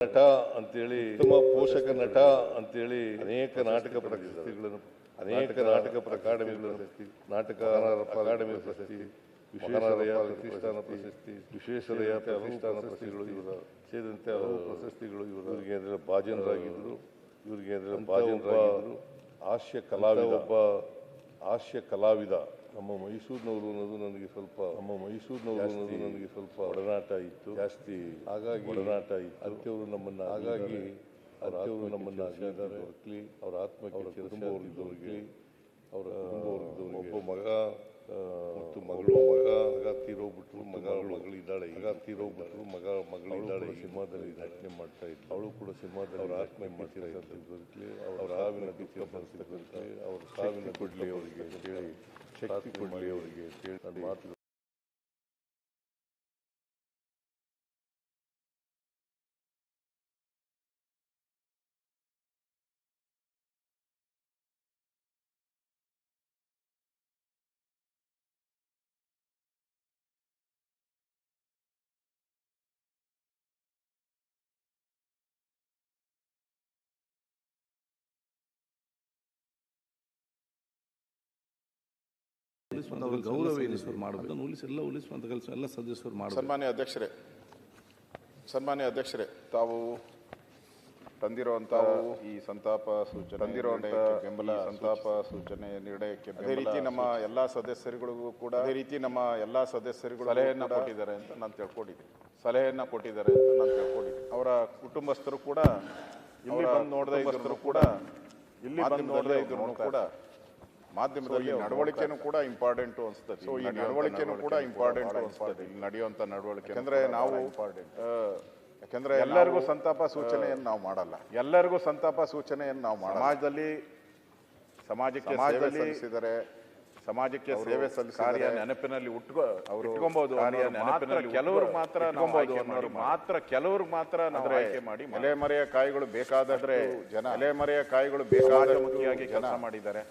ನಟ ಅಂತೇಳಿ ಉತ್ತಮ ಪೋಷಕ ನಟ ಅಂತೇಳಿ ಅನೇಕ ನಾಟಕ ಪ್ರಶಸ್ತಿಗಳನ್ನು ಅನೇಕ ನಾಟಕ ಅಕಾಡೆಮಿಗಳ ಪ್ರಶಸ್ತಿ ನಾಟಕ ಅಕಾಡೆಮಿ ಪ್ರಶಸ್ತಿ ವಿಶೇಷರಯ ಪ್ರತಿಷ್ಠಾನ ಪ್ರಶಸ್ತಿ ವಿಶ್ವೇಶ್ವರಯ್ಯ ಪ್ರತಿಷ್ಠಾನ ಪ್ರಶಸ್ತಿಗಳು ಇವರ ಸೇರಿದಂತೆ ಹಲವು ಪ್ರಶಸ್ತಿಗಳು ಇವರಿಗೆ ಅಂದರೆ ಭಾಜನರಾಗಿದ್ದರು ಇವರಿಗೆ ಅಂದರೆ ಭಾಜನರಾಗಿದ್ದರು ಹಾಸ್ಯ ಕಲಾವಿದ ಒಬ್ಬ ಹಾಸ್ಯ ಕಲಾವಿದ. ನಮ್ಮ ಮೈಸೂರಿನವರು ಅನ್ನೋದು ನನಗೆ ಸ್ವಲ್ಪ ನಮ್ಮ ಮೈಸೂರಿನವರು ಅನ್ನೋದು ನನಗೆ ಸ್ವಲ್ಪ ಒಡನಾಟ ಇತ್ತು. ಜಾಸ್ತಿ ಹಾಗಾಗಿ ಒಡನಾಟ ಇತ್ತು. ಅಂತ್ಯವರು ನಮ್ಮನ್ನ ಹಾಗಾಗಿ ಅಂತ್ಯವರು ನಮ್ಮನ್ನ ದೊರಕಲಿ. ಅವರ ಆತ್ಮಕ್ಕೆ ಚಿರಸ್ಮರಣೆಯವರಿಗೆ ಅವರ ಕುಟುಂಬವರ್ಗದವರಿಗೆ ಒಬ್ಬ ಮಗ ಮತ್ತು ಮಗಳು ಮಗ ಮಗ ತೀರೋಗ್ಬಿಟ್ರು ಮಗ ಮಗಳಿದ್ದಾಳೆ ಈಗ ತೀರೋಗ್ಬಿಟ್ರು ಮಗ ಮಗಳಿದ್ದಾಳೆ ಸಿನಿಮಾದಲ್ಲಿ ನಟನೆ ಮಾಡ್ತಾ ಇದ್ದ ಅವಳು ಕೂಡ ಸಿನಿಮಾದಲ್ಲಿ ಅವರ ಆತ್ಮ ಮಾಡ್ತಾ ದೊರಕಲಿ. ಅವರ ಸಾವಿನ ದುಃಖ ಬರ್ತಕ್ಕಂಥ ಅವ್ರ ಸಾವಿನ ಕೊಡ್ಲಿ ಅವರಿಗೆ ಹೇಳಿ. ಶಕ್ತಿ ಕೊಡ್ಲಿ ಅವರಿಗೆ ಮಾತು ಉಳಿಸುವಂತ ಗೌರವ ಏನು ಮಾಡಬೇಕು. ಅದನ್ನು ಉಳಿಸಿ ಎಲ್ಲ ಉಳಿಸುವಂತ ಕೆಲಸ ಎಲ್ಲ ಸದಸ್ಯರು ಸನ್ಮಾನ್ಯ ಅಧ್ಯಕ್ಷರೇ ಸನ್ಮಾನ್ಯ ಅಧ್ಯಕ್ಷರೇ ತಾವು ತಂದಿರುವಂತ ಈ ಸಂತಾಪ ಸೂಚನೆ ತಂದಿರುವಂತ ಬೆಂಬಲ ಸಂತಾಪ ಸೂಚನೆ ನಿರ್ಣಯಕ್ಕೆ ಅದೇ ರೀತಿ ನಮ್ಮ ಎಲ್ಲಾ ಸದಸ್ಯರುಗಳಿಗೂ ಕೂಡ ಅದೇ ರೀತಿ ನಮ್ಮ ಎಲ್ಲಾ ಸದಸ್ಯರುಗಳು ಸಲಹೆಯನ್ನು ಕೊಟ್ಟಿದ್ದಾರೆ ಅಂತ ನಾನು ತಿಳ್ಕೊಂಡಿದ್ದೀನಿ. ಸಲಹೆಯನ್ನ ಕೊಟ್ಟಿದ್ದಾರೆ ಅಂತ ನಾನು ತಿಳ್ಕೊಂಡಿದ್ದೀನಿ. ಅವರ ಕುಟುಂಬಸ್ಥರು ಕೂಡ ಇಲ್ಲಿ ಬಂದು ನೋಡದೇ ಇದ್ರು ಕೂಡ ಇಲ್ಲಿ ಬಂದು ನೋಡದೇ ಇದ್ರು ಕೂಡ ಮಾಧ್ಯಮದಲ್ಲಿ ನಡವಳಿಕೆನೂ ಕೂಡ ಇಂಪಾರ್ಟೆಂಟ್ ಅನಿಸ್ತದೆ. ಸೊ ಈ ನಡವಳಿಕೆನೂ ಕೂಡ ಇಂಪಾರ್ಟೆಂಟ್ ಅನಿಸ್ತದೆ. ಇಲ್ಲಿ ನಡೆಯುವಂತ ನಡವಳಿಕೆ ಯಾಕಂದ್ರೆ ನಾವು ಯಾಕಂದ್ರೆ ಎಲ್ಲರಿಗೂ ಸಂತಾಪ ಸೂಚನೆಯನ್ನು ನಾವು ಮಾಡಲ್ಲ. ಎಲ್ಲರಿಗೂ ಸಂತಾಪ ಸೂಚನೆಯನ್ನು ನಾವು ಮಾಡಲ್ಲ. ಸಮಾಜದಲ್ಲಿ ಸಮಾಜಕ್ಕೆ ಸೇವೆ ಸಲ್ಲಿಸಿದರೆ ಸಮಾಜಕ್ಕೆ ಸೇವೆ ಸಲ್ಲಿಸಿದರೆ ನೆನಪಿನಲ್ಲಿ ಉಟ್ಕೊ ಅವರು ಇಟ್ಕೊಬಹುದು ಕೆಲವರು ಮಾತ್ರ ಮಾತ್ರ. ಕೆಲವರು ಮಾತ್ರ ಆಯ್ಕೆ ಮಾಡಿ ಎಲೆಮರೆಯ ಕಾಯಿಗಳು ಬೇಕಾದ್ರೆ ಜನ ಎಲೆಮರೆಯ ಕಾಯಿಗಳು ಬೇಕಾದ ಮುಖ್ಯವಾಗಿ ಕೆಲಸ ಮಾಡಿದ್ದಾರೆ.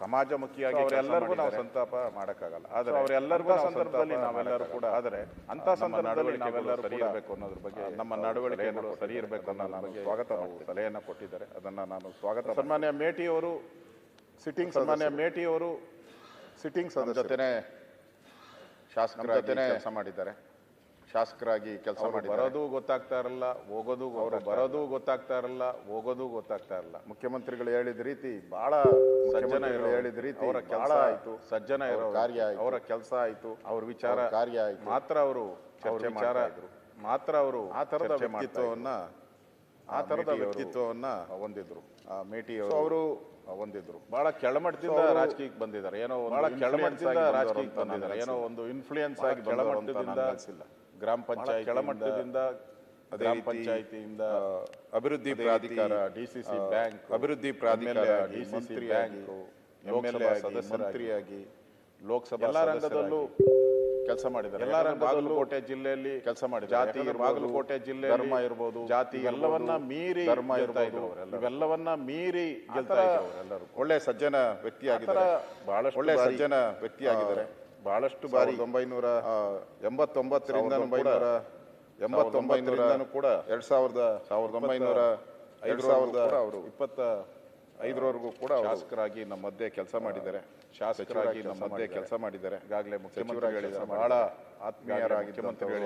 ಸಮಾಜಮುಖಿಯಾಗಿ ಅವರೆಲ್ಲರಿಗೂ ನಾವು ಸಂತಾಪ ಮಾಡಕ್ಕಾಗಲ್ಲ. ಆದ್ರೆ ಅವರೆಲ್ಲರಿಗೂ ಸಂದರ್ಭದಲ್ಲಿ ನಾವೆಲ್ಲರೂ ಕೂಡ ಆದರೆ ಅಂತ ಸಂದರ್ಭದಲ್ಲಿ ನಾವೆಲ್ಲರೂ ಸರಿ ಇರಬೇಕು ಅನ್ನೋದ್ರ ಬಗ್ಗೆ ನಮ್ಮ ನಡವಳಿಕೆಗಳು ಸರಿ ಇರಬೇಕು ಅನ್ನೋ ನಾನು ಸ್ವಾಗತ. ಸಲಹೆಯನ್ನ ಕೊಟ್ಟಿದ್ದಾರೆ. ಅದನ್ನ ನಾನು ಸ್ವಾಗತ ಸನ್ಮಾನ್ಯ ಮೇಟಿಯವರು ಸಿಟ್ಟಿಂಗ್ ಸನ್ಮಾನ್ಯ ಮೇಟಿಯವರು ಸಿಟ್ಟಿಂಗ್ ಜೊತೆನೆ ಶಾಸಕರ ಜೊತೆನೆ ಕೆಲಸ ಮಾಡಿದ್ದಾರೆ. ಶಾಸಕರಾಗಿ ಕೆಲಸ ಮಾಡಿ ಬರೋದು ಗೊತ್ತಾಗ್ತಾ ಇರಲ್ಲ ಹೋಗೋದು ಅವರು ಬರೋದು ಗೊತ್ತಾಗ್ತಾ ಇರಲ್ಲ ಹೋಗೋದು ಗೊತ್ತಾಗ್ತಾ ಇರಲ್ಲ. ಮುಖ್ಯಮಂತ್ರಿಗಳು ಹೇಳಿದ ರೀತಿ ಬಹಳ ಸಜ್ಜನ ಹೇಳಿದ ರೀತಿ ಅವರ ಕೆಲಸ ಆಯ್ತು ಸಜ್ಜನ ಇರೋ ಕಾರ್ಯ ಅವರ ಕೆಲಸ ಆಯ್ತು ಅವ್ರ ವಿಚಾರ ಕಾರ್ಯ ಆಯ್ತು. ಮಾತ್ರ ಅವರು ವಿಚಾರ ಮಾತ್ರ ಅವರು ಆ ತರದ ವ್ಯಕ್ತಿತ್ವವನ್ನ ಆ ತರದ ವ್ಯಕ್ತಿತ್ವವನ್ನ ಹೊಂದಿದ್ರು ಆ ಮೇಟಿ ಅವರು ಹೊಂದಿದ್ರು ಬಹಳ ಕೆಳಮಟ್ಟದಿಂದ ರಾಜಕೀಯಕ್ಕೆ ಬಂದಿದ್ದಾರೆ. ಏನೋ ಬಹಳ ಕೆಳಮಟ್ಟದಿಂದ ರಾಜಕೀಯಕ್ಕೆ ಬಂದಿದ್ದಾರೆ. ಏನೋ ಒಂದು ಇನ್ಫ್ಲೂಯೆನ್ಸ್ ಆಗಿ ಕೆಳಮಟ್ಟದಿಂದ ಗ್ರಾಮ ಪಂಚಾಯತ್ ಕೆಳಮಟ್ಟದಿಂದ ಗ್ರಾಮ ಪಂಚಾಯತಿಯಿಂದ ಅಭಿವೃದ್ಧಿ ಪ್ರಾಧಿಕಾರ ಡಿಸಿಸಿ ಬ್ಯಾಂಕ್ ಅಭಿವೃದ್ಧಿ ಪ್ರಾಧಿಕಾರ ಡಿಸಿಸಿ ಬ್ಯಾಂಕ್ ಎಂಎಲ್ಎ ಮಂತ್ರಿಯಾಗಿ ಲೋಕಸಭಾ ಎಲ್ಲ ರಂಗದಲ್ಲೂ ಕೆಲಸ ಮಾಡಿದ್ದಾರೆ. ಎಲ್ಲ ಬಾಗಲಕೋಟೆ ಜಿಲ್ಲೆಯಲ್ಲಿ ಕೆಲಸ ಮಾಡಿದ್ದಾರೆ. ಜಾತಿ ಬಾಗಲಕೋಟೆ ಜಿಲ್ಲೆ ಧರ್ಮ ಇರ್ಬೋದು ಜಾತಿ ಎಲ್ಲವನ್ನ ಮೀರಿ ಧರ್ಮ ಇರ್ಬೋದು ಇವೆಲ್ಲವನ್ನ ಮೀರಿ ಗೆಲ್ತಾ ಇದ್ದಾರೆ ಒಳ್ಳೆ ಸಜ್ಜನ ವ್ಯಕ್ತಿಯಾಗಿದ್ದಾರೆ ಬಹಳಷ್ಟು ಒಳ್ಳೆ ಸಜ್ಜನ ವ್ಯಕ್ತಿಯಾಗಿದ್ದಾರೆ ಬಹಳಷ್ಟು ಬಾರಿ ಒಂಬೈನೂರ ಎಂಬತ್ತೊಂಬತ್ತರಿಂದ ಒಂಬೈನೂರ ಎಂಬತ್ತೊಂಬತ್ತರಿಂದನೂ ಕೂಡ ಎರಡ್ ಸಾವಿರದ ಸಾವಿರದ ಒಂಬೈನೂರ ಎರಡ್ ಸಾವಿರದ ಅವರು ಇಪ್ಪತ್ತ ಐದರವರೆಗೂ ಕೂಡ ಶಾಸಕರಾಗಿ ನಮ್ಮ ಮಧ್ಯೆ ಕೆಲಸ ಮಾಡಿದ್ದಾರೆ. ಶಾಸಕರಾಗಿ ನಮ್ಮ ಮಧ್ಯೆ ಕೆಲಸ ಮಾಡಿದ್ದಾರೆ. ಈಗಾಗಲೇ ಮುಖ್ಯಮಂತ್ರಿ ಹೇಳಿದ್ದಾರೆ. ಬಹಳ ಆತ್ಮೀಯರಾಗಿದ್ದಂಥವ್ರು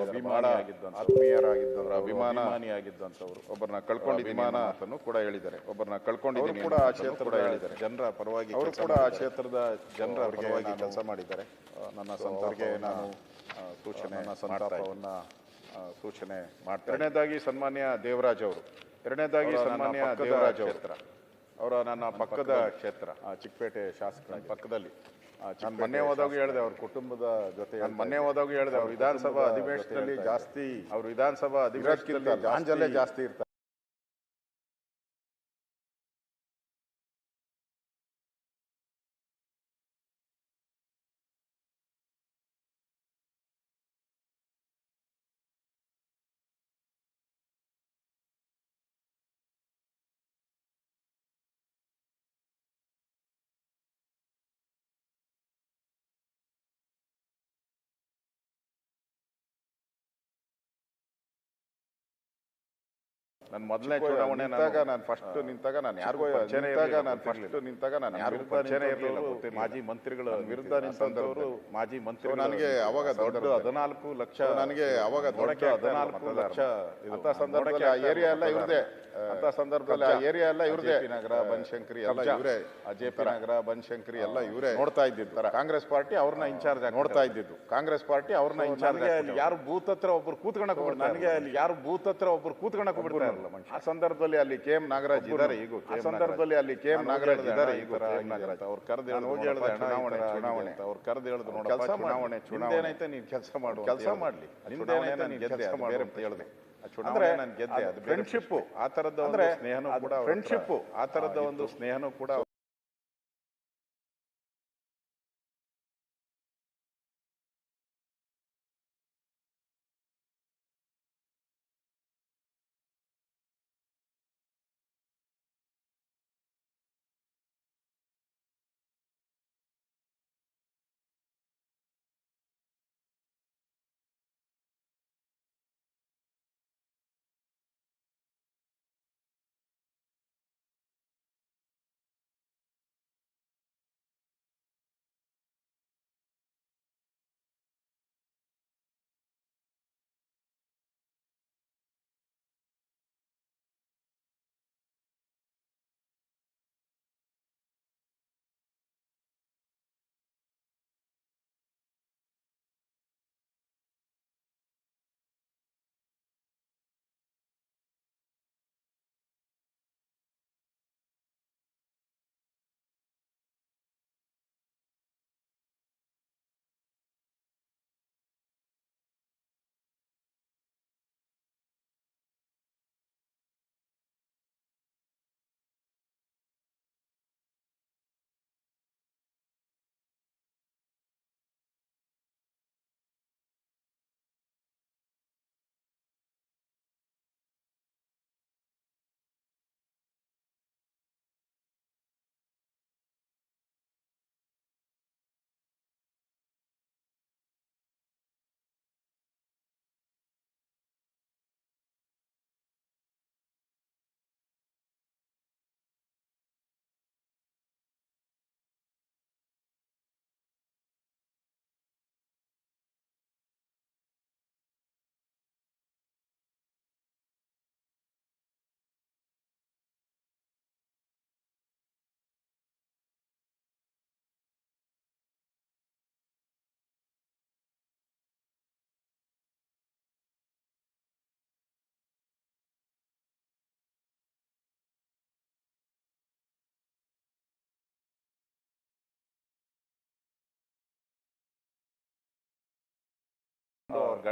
ಆತ್ಮೀಯರಾಗಿದ್ದವರ ಅಭಿಮಾನಿಯಾಗಿದ್ದಂಥವ್ರು. ಒಬ್ಬರನ್ನ ಕಳ್ಕೊಂಡಿದ್ದೀನಿ ವಿಮಾನ ಅಂತನೂ ಕೂಡ ಹೇಳಿದ್ದಾರೆ. ಒಬ್ಬರನ್ನ ಕಳ್ಕೊಂಡಿದ್ದೀನಿ ಕೂಡ ಆ ಕ್ಷೇತ್ರ ಕೂಡ ಹೇಳಿದ್ದಾರೆ. ಜನರ ಪರವಾಗಿ ಅವರು ಕೂಡ ಆ ಕ್ಷೇತ್ರದ ಜನರ ಪರವಾಗಿ ಕೆಲಸ ಮಾಡಿದ್ದಾರೆ. ನನ್ನ ಸಂತರ್ಗೆ ನಾನು ಸೂಚನೆ ಸಂತಾಪವನ್ನ ಸೂಚನೆ ಮಾಡ್ತಾರೆ ಎರಡನೇದಾಗಿ ಸನ್ಮಾನ್ಯ ದೇವರಾಜ್ ಅವರು. ಎರಡನೇದಾಗಿ ಸನ್ಮಾನ್ಯ ದೇವರಾಜ್ ಅವರು. ಅವರ ನನ್ನ ಪಕ್ಕದ ಕ್ಷೇತ್ರ. ಆ, ಚಿಕ್ಕಪೇಟೆ ಶಾಸಕ ಪಕ್ಕದಲ್ಲಿ. ನಾನು ಮೊನ್ನೆ ಹೋದಾಗ ಹೇಳಿದೆ ಅವ್ರ ಕುಟುಂಬದ ಜೊತೆ ನಾನು ಮೊನ್ನೆ ಹೋದಾಗ ಹೇಳಿದೆ ಅವ್ರ ವಿಧಾನಸಭಾ ಅಧಿವೇಶನದಲ್ಲಿ ಜಾಸ್ತಿ ಅವ್ರ ವಿಧಾನಸಭಾ ಅಧಿವೇಶನದಲ್ಲಿ ಜಾಸ್ತಿ ಇರ್ತಾರೆ ನನ್ನ ಮೊದಲನೇ ಚುನಾವಣೆ ನಿಂತಾಗ ನಾನು ಫಸ್ಟ್ ನಿಂತಾಗ ನಾನು ಯಾರಿಗೂ ನಿಂತಾಗ ನಾನು ಫಸ್ಟ್ ನಿಂತಾಗ ನಾನು ಯಾರಿಗೂ ಪರಿಚಯನೇ ಇರಲಿಲ್ಲ ಮಾಜಿ ಮಂತ್ರಿಗಳ ವಿರುದ್ಧ ನಿಂತವರು ಮಾಜಿ ಮಂತ್ರಿ ನನಗೆ ಅವಾಗ ದೊಡ್ಡ ಹದಿನಾಲ್ಕು ಲಕ್ಷ ನನಗೆ ಅವಾಗ ದೊಡ್ಡ ಹದಿನಾಲ್ಕು ಲಕ್ಷ ಅಂತ ಸಂದರ್ಭದಲ್ಲಿ ಆ ಏರಿಯಾ ಎಲ್ಲ ಇವ್ರದೇ ಅಂತ ಸಂದರ್ಭದಲ್ಲಿ ಆ ಏರಿಯಾ ಎಲ್ಲ ಇವ್ರದೇ ನಗರ ಬನಶಂಕರಿ ಎಲ್ಲ ಇವರೇ. ಜೆ ಪಿ ನಗರ ಬನಶಂಕರಿ ಎಲ್ಲ ಇವರೇ. ನೋಡ್ತಾ ಇದ್ದಿದ್ದು. ಕಾಂಗ್ರೆಸ್ ಪಾರ್ಟಿ ಅವ್ರನ್ನ ಇನ್ಚಾರ್ಜ್ ನೋಡ್ತಾ ಇದ್ದಿದ್ದು. ಕಾಂಗ್ರೆಸ್ ಪಾರ್ಟಿ ಅವ್ರನ್ನ ಇನ್ಚಾರ್ಜ್ ಯಾರು ಬೂತ್ ಹತ್ರ ಒಬ್ರು ಕೂತ್ಕೊಳಕ್ ನನಗೆ ಅಲ್ಲಿ ಯಾರು ಬೂತ್ ಹತ್ರ ಒಬ್ರು ಕೂತ್ಕೊಳಕ್ ಬಿಡ್ತಾ ಮನುಷ್ಯ. ಆ ಸಂದರ್ಭದಲ್ಲಿ ಅಲ್ಲಿ ಕೆ ಎಂ ನಾಗರಾಜ್ ಇದ್ದಾರೆ ಈಗ ಆ ಸಂದರ್ಭದಲ್ಲಿ ಅಲ್ಲಿ ಕೆ ಎಂ ನಾಗರಾಜ್ ಇದ್ದಾರೆ ಈಗ ನಾಗರಾಜ್. ಅವ್ರು ಕರೆದು ಹೇಳಿ ಹೋಗಿ ಹೇಳಿದೆ ಚುನಾವಣೆ ಚುನಾವಣೆ ಅವ್ರು ಕರೆದು ಹೇಳಿದ್ರು ಕೆಲಸ ಚುನಾವಣೆ ಚುನಾವಣೆ. ಏನೈತೆ ನೀನ್ ಕೆಲಸ ಮಾಡು ಕೆಲಸ ಮಾಡ್ಲಿ. ನಿಂದೇನೈತೆ ನಾನು ಗೆದ್ದೆ ಮಾಡಿ ಅಂತ ಹೇಳಿದೆ. ಅಂದ್ರೆ ನಾನು ಗೆದ್ದೆ ಅದು ಫ್ರೆಂಡ್ಶಿಪ್ ಆ ತರದ ಅಂದ್ರೆ ಸ್ನೇಹನೂ ಕೂಡ ಫ್ರೆಂಡ್ಶಿಪ್ ಆ ತರದ ಒಂದು ಸ್ನೇಹನೂ ಕೂಡ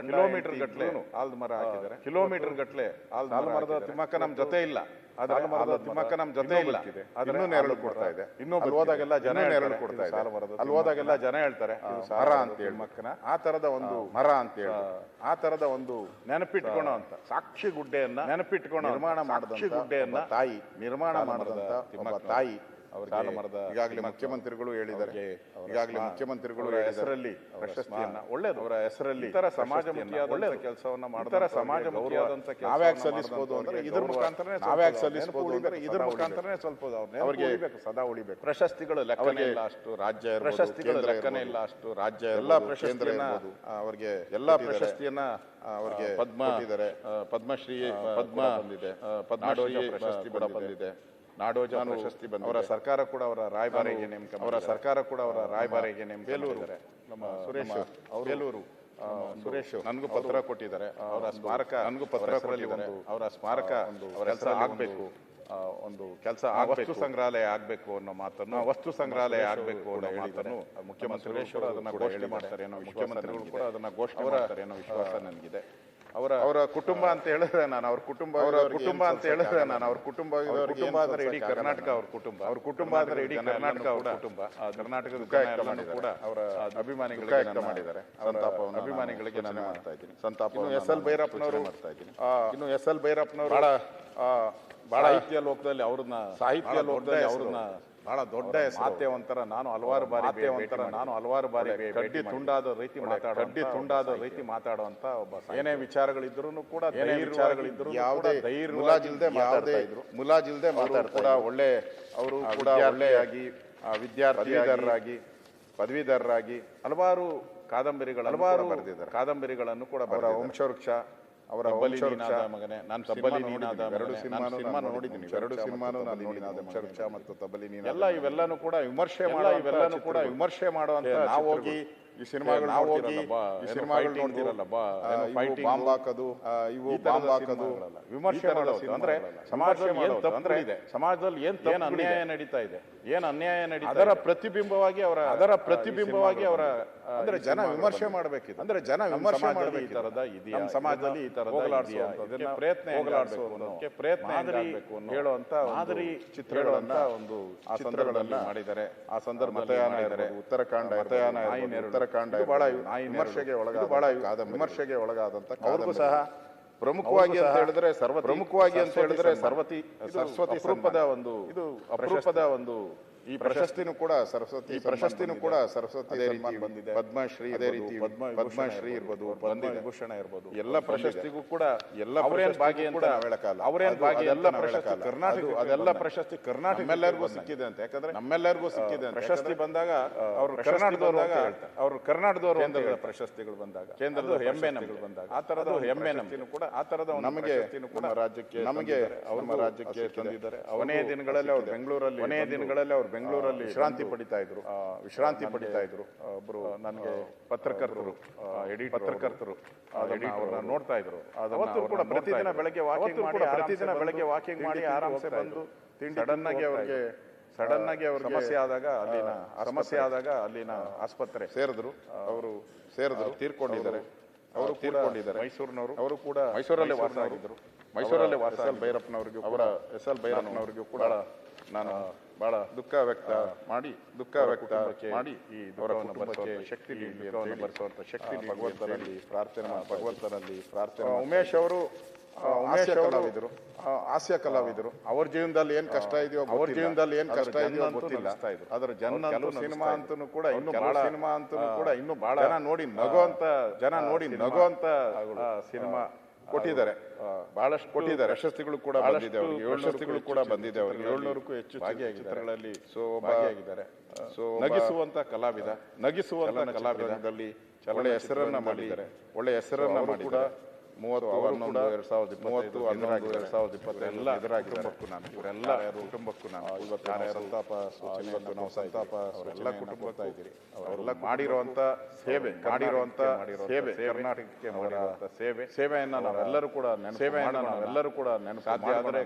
ಕಿಲೋಮೀಟರ್ ಗಟ್ಲೆ ಆಲ್ದ ಮರ ಹಾಕಿದ್ದಾರೆ. ಕಿಲೋಮೀಟರ್ ಗಟ್ಲೆ ಆಲ್ದ ಮರದ ತಿಮ್ಮಕ್ಕ ನಮ್ ಜೊತೆ ಇಲ್ಲ. ಮರದ ತಿಮ್ಮಕ್ಕ ನಮ್ ಜೊತೆ ಇಲ್ಲ. ಅದನ್ನು ನೆರಳು ಕೊಡ್ತಾ ಇದೆ. ಇನ್ನೂ ಅಲ್ಲಿ ಹೋದಾಗೆಲ್ಲ ಜನ ನೆರಳು ಕೊಡ್ತಾ ಇದೆ. ಅಲ್ಲಿ ಹೋದಾಗೆಲ್ಲ ಜನ ಹೇಳ್ತಾರೆ. ಮರ ಅಂತ ಹೇಳಿ. ಮಕ್ಕನ ಆ ತರದ ಒಂದು ಮರ ಅಂತ ಹೇಳಿ. ಆ ತರದ ಒಂದು ನೆನಪಿಟ್ಕೋಣ ಅಂತ. ಸಾಕ್ಷಿ ಗುಡ್ಡೆಯನ್ನ ನೆನಪಿಟ್ಕೋಣ ನಿರ್ಮಾಣ ಮಾಡಿದ ಗುಡ್ಡೆಯನ್ನ ತಾಯಿ. ನಿರ್ಮಾಣ ಮಾಡಿದಂತ ತಾಯಿ. ಈಗಾಗಲೇ ಮುಖ್ಯಮಂತ್ರಿಗಳು ಹೇಳಿದ್ದಾರೆ. ಈಗಾಗಲೇ ಮುಖ್ಯಮಂತ್ರಿಗಳು ಹೆಸರಲ್ಲಿ ಪ್ರಶಸ್ತಿಯನ್ನ ಒಳ್ಳೇದು. ಅವರ ಹೆಸರಲ್ಲಿ ಇತರ ಸಮಾಜಮುಖಿಯಾದ ಕೆಲಸವನ್ನ ಮಾಡ್ತಾರೆ ಸಮಾಜ ನಾವ್ಯಾಕೆ ಸಲ್ಲಿಸಬಹುದು ಅಂದ್ರೆ ಇದ್ರ ಮುಖಾಂತರನೇ ನಾವ್ಯಾಕೆ ಸಲ್ಲಿಸಬಹುದು ಅಂದ್ರೆ ಇದ್ರ ಮುಖಾಂತರನೇ ಸ್ವಲ್ಪ ಅವ್ರಿಗೆ ಸದಾ ಉಳಿಬೇಕು. ಪ್ರಶಸ್ತಿಗಳು ಲೆಕ್ಕನೇ ಇಲ್ಲ ಅಷ್ಟು ರಾಜ್ಯ ಪ್ರಶಸ್ತಿಗಳು ಲೆಕ್ಕನೇ ಇಲ್ಲ ಅಷ್ಟು ರಾಜ್ಯ ಎಲ್ಲ ಪ್ರಶಸ್ತಿಯನ್ನ ಅವರಿಗೆ ಎಲ್ಲಾ ಪ್ರಶಸ್ತಿಯನ್ನ ಅವರಿಗೆ ಪದ್ಮ ಪದ್ಮಶ್ರೀ ಪದ್ಮ ಬಂದಿದೆ. ಪದ್ಮಶ್ರೀ ಪ್ರಶಸ್ತಿ ಕೂಡ ಬಂದಿದೆ. ನಾಡೋಜ ಪ್ರಶಸ್ತಿ ಬಂದ ಅವರ ಸರ್ಕಾರ ಕೂಡ ಅವರ ರಾಯಭಾರಿಗೆ ನೇಮಕ ಅವರ ಸರ್ಕಾರ ಕೂಡ ಅವರ ರಾಯಭಾರಿಗೆ ನೇಮಕ ಬೇಲೂರು ನಮ್ಮ ಸುರೇಶ್ ಬೇಲೂರು ಸುರೇಶ್ ನನಗೂ ಪತ್ರ ಕೊಟ್ಟಿದ್ದಾರೆ. ಅವರ ಸ್ಮಾರಕ ನನಗೂ ಪತ್ರ ಕೊಟ್ಟಿದ್ದಾರೆ. ಅವರ ಸ್ಮಾರಕ ಅವರ ಕೆಲಸ ಆಗಬೇಕು. ಒಂದು ಕೆಲಸ ವಸ್ತು ಸಂಗ್ರಹಾಲಯ ಆಗಬೇಕು ಅನ್ನೋ ಮಾತನ್ನು ವಸ್ತು ಸಂಗ್ರಹಾಲಯ ಆಗಬೇಕು ಅನ್ನೋ ಮಾತನ್ನು ಮುಖ್ಯಮಂತ್ರಿಗಳು ಅದನ್ನ ಘೋಷಣೆ ಮಾಡ್ತಾರೆ ಅನ್ನೋ ಮುಖ್ಯಮಂತ್ರಿಗಳು ಕೂಡ ಅದನ್ನ ಘೋಷಣೆ ಮಾಡ್ತಾರೆ ಅನ್ನೋ ವಿಶ್ವಾಸ ನನಗಿದೆ. ಅವರ ಅವರ ಕುಟುಂಬ ಅಂತ ಹೇಳಿದ್ರೆ ನಾನು ಅವ್ರ ಕುಟುಂಬ ಅವರ ಕುಟುಂಬ ಅಂತ ಹೇಳಿದ್ರೆ ನಾನು ಅವ್ರ ಕುಟುಂಬ ಕುಟುಂಬ ಆದರೆ ಇಡೀ ಕರ್ನಾಟಕ ಅವ್ರ ಕುಟುಂಬ. ಅವ್ರ ಕುಟುಂಬ ಆದರೆ ಇಡೀ ಕರ್ನಾಟಕ ಅವರ ಕುಟುಂಬ. ಕರ್ನಾಟಕದ ಕೂಡ ಅವರ ಅಭಿಮಾನಿಗಳಿಗೆ ವ್ಯಕ್ತ ಮಾಡಿದ್ದಾರೆ ಸಂತಾಪವನ್ನು ಅಭಿಮಾನಿಗಳಿಗೆ ನಾನು ಮಾಡ್ತಾ ಇದ್ದೀನಿ. ಸಂತಾಪ ಎಸ್ ಎಲ್ ಭೈರಪ್ಪನವರು ಮಾಡ್ತಾ ಇದ್ದೀನಿ. ಇನ್ನು ಎಸ್ ಎಲ್ ಭೈರಪ್ಪನವರು ಬಹಳ ಬಹಳ ಸಾಹಿತ್ಯ ಲೋಕದಲ್ಲಿ ಅವ್ರನ್ನ ಸಾಹಿತ್ಯ ಲೋಕದಲ್ಲಿ ಅವ್ರನ್ನ ಬಹಳ ದೊಡ್ಡ ಮಾತೆ ಒಂಥರ ನಾನು ಹಲವಾರು ಬಾರಿ ಮಾತೆ ಒಂಥರ ನಾನು ಹಲವಾರು ಬಾರಿ ಕಡ್ಡಿ ತುಂಡಾದ ರೀತಿ ಮಾತಾಡ ಕಡ್ಡಿ ತುಂಡಾದ ರೀತಿ ಮಾತಾಡುವಂತ ಒಬ್ಬ ಏನೇ ವಿಚಾರಗಳಿದ್ರು ಕೂಡ ಏನೇ ವಿಚಾರಗಳಿದ್ರು ಯಾವುದೇ ಧೈರ್ಯ ಮುಲಾಜಿಲ್ದೆ ಮಾತಾಡ್ತಾ ಇದ್ರು. ಮುಲಾಜಿಲ್ದೆ ಮಾತಾಡ್ತಾ ಕೂಡ ಒಳ್ಳೆ ಅವರು ಕೂಡ ಒಳ್ಳೆಯಾಗಿ ವಿದ್ಯಾರ್ಥಿದಾರರಾಗಿ ಪದವೀಧರರಾಗಿ ಹಲವಾರು ಕಾದಂಬರಿಗಳು ಹಲವಾರು ಬರೆದಿದ್ದಾರೆ. ಕಾದಂಬರಿಗಳನ್ನು ಕೂಡ ಅವರ ವಂಶವೃಕ್ಷ ಅವರ ಮಗನೇ ನಾನು ತಬ್ಬಲಿ ನೀನಾದ ಎರಡು ಸಿನಿಮಾ ನೋಡಿದ್ದೀನಿ ಎರಡು ಸಿನಿಮಾನು ನಾನು ನೋಡಿದ್ದೀನಿ ಮತ್ತು ತಬ್ಬಲಿ ನೀನಾದ ಎಲ್ಲ ಇವೆಲ್ಲನೂ ಕೂಡ ವಿಮರ್ಶೆ ಮಾಡೋ ಇವೆಲ್ಲನೂ ಕೂಡ ವಿಮರ್ಶೆ ಮಾಡುವಂತ ನಾವು ಹೋಗಿ ಈ ಸಿನಿಮಾಗಳು ನಾವು ಹೋಗಿ ಈ ಸಿನಿಮಾಗಳು ನೋಡ್ತಿರಲ್ಲ ಬಾಂಬ್ ಹಾಕೋದು ಇವು ಬಾಂಬ್ ಹಾಕೋದು ವಿಮರ್ಶೆ ಮಾಡೋದು. ಅಂದ್ರೆ ಸಮಾಜದಲ್ಲಿ ಏನ್ ತಪ್ಪು ಇದೆ ಸಮಾಜದಲ್ಲಿ ಏನ್ ಏನ್ ಅನ್ಯಾಯ ನಡೀತಾ ಇದೆ? ಏನ್ ಅನ್ಯಾಯ ನಡೀತಾ ಅದರ ಪ್ರತಿಬಿಂಬವಾಗಿ ಅವರ ಅದರ ಪ್ರತಿಬಿಂಬವಾಗಿ ಅವರ ಅಂದ್ರೆ ಜನ ವಿಮರ್ಶೆ ಮಾಡಬೇಕಿದೆ ಅಂದ್ರೆ ಜನ ವಿಮರ್ಶೆ ಮಾಡಬೇಕು ಈ ತರದ ಇದೆಯಾ? ನಮ್ಮ ಸಮಾಜದಲ್ಲಿ ಈ ತರದ ಇದನ್ನ ಪ್ರಯತ್ನ ಹೋಗಲಾಡಿಸುವುದಕ್ಕೆ ಪ್ರಯತ್ನ ಆಗಬೇಕು ಹೇಳುವಂತ ಮಾದರಿ ಚಿತ್ರಗಳನ್ನ ಒಂದು ಆ ಸಂದರ್ಭದಲ್ಲಿ ಮಾಡಿದ್ದಾರೆ. ಆ ಸಂದರ್ಭ ಮತಯಾನ ಇದ್ದಾರೆ ಉತ್ತರಕಾಂಡ ಮತಯಾನ ಉತ್ತರಕಾಂಡ ಬಹಳ ವಿಮರ್ಶೆಗೆ ಒಳಗಾದ ಬಹಳ ವಿಮರ್ಶೆಗೆ ಒಳಗಾದಂತ ಅವ್ರಿಗೂ ಸಹ ಪ್ರಮುಖವಾಗಿ ಅಂತ ಹೇಳಿದ್ರೆ ಸರ್ವ ಪ್ರಮುಖವಾಗಿ ಅಂತ ಹೇಳಿದ್ರೆ ಸರ್ವತಿ ಸರಸ್ವತಿ ಸ್ವರೂಪದ ಒಂದು ಇದು ಅಪರೂಪದ ಒಂದು ಈ ಪ್ರಶಸ್ತಿನೂ ಕೂಡ ಸರಸ್ವತಿ ಪ್ರಶಸ್ತಿನೂ ಕೂಡ ಸರಸ್ವತಿ ಬಂದಿದೆ. ಪದ್ಮಶ್ರೀ ಅದೇ ರೀತಿ ಪದ್ಮಶ್ರೀ ಇರ್ಬೋದು ಪದ್ಮವಿಭೂಷಣ ಇರ್ಬೋದು. ಎಲ್ಲ ಪ್ರಶಸ್ತಿಗೂ ಕೂಡ ಎಲ್ಲ ಭಾಗಿ ಕೂಡ ಹೇಳಕಾಲ ಅವರೇನ್ ಭಾಗಿ ಎಲ್ಲ ಪ್ರಶಸ್ತಿ ಕರ್ನಾಟಕ ಅದೆಲ್ಲ ಪ್ರಶಸ್ತಿ ಕರ್ನಾಟಕ ನಮ್ಮೆಲ್ಲರಿಗೂ ಸಿಕ್ಕಿದೆ ಅಂತ. ಯಾಕಂದ್ರೆ ನಮ್ಮೆಲ್ಲರಿಗೂ ಸಿಕ್ಕಿದೆ ಪ್ರಶಸ್ತಿ ಬಂದಾಗ ಅವರು ಕರ್ನಾಟಕದವರು ಅವರು ಕರ್ನಾಟಕದವರು ಕೇಂದ್ರದ ಪ್ರಶಸ್ತಿಗಳು ಬಂದಾಗ. ಕೇಂದ್ರದ ಹೆಮ್ಮೆ ನಮಗೆ. ಬಂದಾಗ. ಆ ತರದ ಹೆಮ್ಮೆ ನಮ್ಗೆ. ಕೂಡ ಆ ತರದ ನಮಗೆ ಕೂಡ ರಾಜ್ಯಕ್ಕೆ ನಮಗೆ ಅವ್ರ ರಾಜ್ಯಕ್ಕೆ ತಂದಿದ್ದಾರೆ. ಅವನೇ ದಿನಗಳಲ್ಲಿ ಅವ್ರು ಬೆಂಗಳೂರಲ್ಲಿ ಕೊನೆಯ ದಿನಗಳಲ್ಲಿ ಅವರು ಬೆಂಗಳೂರಲ್ಲಿ ವಿಶ್ರಾಂತಿ ಪಡಿತಾ ಇದ್ರು. ವಿಶ್ರಾಂತಿ ಪಡಿತಾ ಇದ್ರು. ಒಬ್ರು ನನಗೆ ಪತ್ರಕರ್ತರು ಎಡಿ ಪತ್ರಕರ್ತರು. ಅದನ್ನ ನೋಡ್ತಾ ಇದ್ರು. ಅವತ್ತು ಕೂಡ ಪ್ರತಿದಿನ ಬೆಳಗ್ಗೆ ವಾಕಿಂಗ್ ಮಾಡಿ ಪ್ರತಿದಿನ ಬೆಳಗ್ಗೆ ವಾಕಿಂಗ್ ಮಾಡಿ ಆರಾಮ್ಸೆ ಬಂದು ಸಡನ್ ಆಗಿ ಅವ್ರಿಗೆ ಸಡನ್ ಆಗಿ ಅವ್ರ ಸಮಸ್ಯೆ ಆದಾಗ ಅಲ್ಲಿನ ಸಮಸ್ಯೆ ಆದಾಗ ಅಲ್ಲಿನ ಆಸ್ಪತ್ರೆ. ಸೇರಿದ್ರು. ಅವರು ಸೇರಿದ್ರು ತೀರ್ಕೊಂಡಿದ್ದಾರೆ. ಅವರು ತೀರ್ಕೊಂಡಿದ್ದಾರೆ ಮೈಸೂರಿನವರು. ಅವರು ಕೂಡ ಮೈಸೂರಲ್ಲೇ ವಾಸ ಆಗಿದ್ರು. ಮೈಸೂರಲ್ಲೇ ವಾಸ ಎಸ್ ಎಲ್ ಭೈರಪ್ಪನವ್ರಿಗೂ ಅವರ ಎಸ್ ಎಲ್ ಭೈರಪ್ಪನವ್ರಿಗೂ ಕೂಡ ನಾನು ಬಹಳ ದುಃಖ ವ್ಯಕ್ತ ಮಾಡಿ ದುಃಖ ವ್ಯಕ್ತ ಮಾಡಿ ಈ ದುಃಖವನ್ನು ಬರೆಸುವಂತ ಶಕ್ತಿ ಬರೆಸುವಂತ ಶಕ್ತಿ ಭಗವಂತನಲ್ಲಿ ಪ್ರಾರ್ಥನೆ ಮಾಡಿ ಭಗವಂತನಲ್ಲಿ ಪ್ರಾರ್ಥನೆ ಉಮೇಶ್ ಅವರು ಉಮೇಶ್ ಕಲಾವಿದರು. ಹಾಸ್ಯ ಕಲಾವಿದರು. ಅವ್ರ ಜೀವನದಲ್ಲಿ ಏನ್ ಕಷ್ಟ ಇದೆಯೋ ಅವ್ರ ಜೀವನದಲ್ಲಿ ಏನ್ ಕಷ್ಟ ಇದೆಯೋ ಗೊತ್ತಿಲ್ಲ. ಅದರ ಜನ ಸಿನಿಮಾ ಅಂತೂ ಕೂಡ ಇನ್ನು ಬಹಳ ಸಿನಿಮಾ ಅಂತೂ ಕೂಡ ಇನ್ನು ಬಹಳ ಜನ ನೋಡಿ ನಗುವಂತ ಜನ ನೋಡಿ ನಗುವಂತ ಸಿನಿಮಾ ಕೊಟ್ಟಿದ್ದಾರೆ. ಬಹಳಷ್ಟು ಕೊಟ್ಟಿದ್ದಾರೆ. ಪ್ರಶಸ್ತಿಗಳು ಕೂಡ ಬಂದಿದೆ ಅವರಿಗೆ. ಪ್ರಶಸ್ತಿಗಳು ಕೂಡ ಬಂದಿದೆ ಅವರಿಗೆ. ಏಳ್ನೂರಕ್ಕೂ ಹೆಚ್ಚು ಚಿತ್ರಗಳಲ್ಲಿ ಸೊ ಭಾಗಿಯಾಗಿದ್ದಾರೆ. ಸೊ ನಗಿಸುವಂತ ಕಲಾವಿದ ನಗಿಸುವಂತ ಕಲಾವಿದದಲ್ಲಿ ಒಳ್ಳೆ ಹೆಸರನ್ನ ಮಾಡಿದ್ದಾರೆ. ಒಳ್ಳೆ ಹೆಸರನ್ನ ಮಾಡಿದ್ದಾರೆ ಮೂವತ್ತು ಹನ್ನೊಂದು ಎರಡ್ ಸಾವಿರದ ಮೂವತ್ತು ಹನ್ನೊಂದು ಎರಡ್ ಸಾವಿರದ ಇಪ್ಪತ್ತು ಎಲ್ಲ ಎದುರಾಗಿದ್ದಾರೆ. ನಾನು. ಇವರೆಲ್ಲ ಕುಟುಂಬಕ್ಕೂ ನಾನು. ಇವತ್ತು ನಾನು ಸಂತಾಪ ಸೂಚನೆ ಇವತ್ತು ನಾವು ಸಂತಾಪ ಎಲ್ಲ ಕುಟುಂಬ ಇದ್ದೀರಿ. ಅವರೆಲ್ಲ ಮಾಡಿರುವಂತ ಸೇವೆ ಮಾಡಿರುವಂತ ಸೇವೆ ಕರ್ನಾಟಕಕ್ಕೆ ಮಾಡಿರುವಂತ ಸೇವೆ. ಸೇವೆಯನ್ನ ನಾವೆಲ್ಲರೂ ಕೂಡ ನೆನಪು ಸೇವೆಯನ್ನ ನಾವೆಲ್ಲರೂ ಕೂಡ ನೆನಪು ಸಾಧ್ಯ ಆದರೆ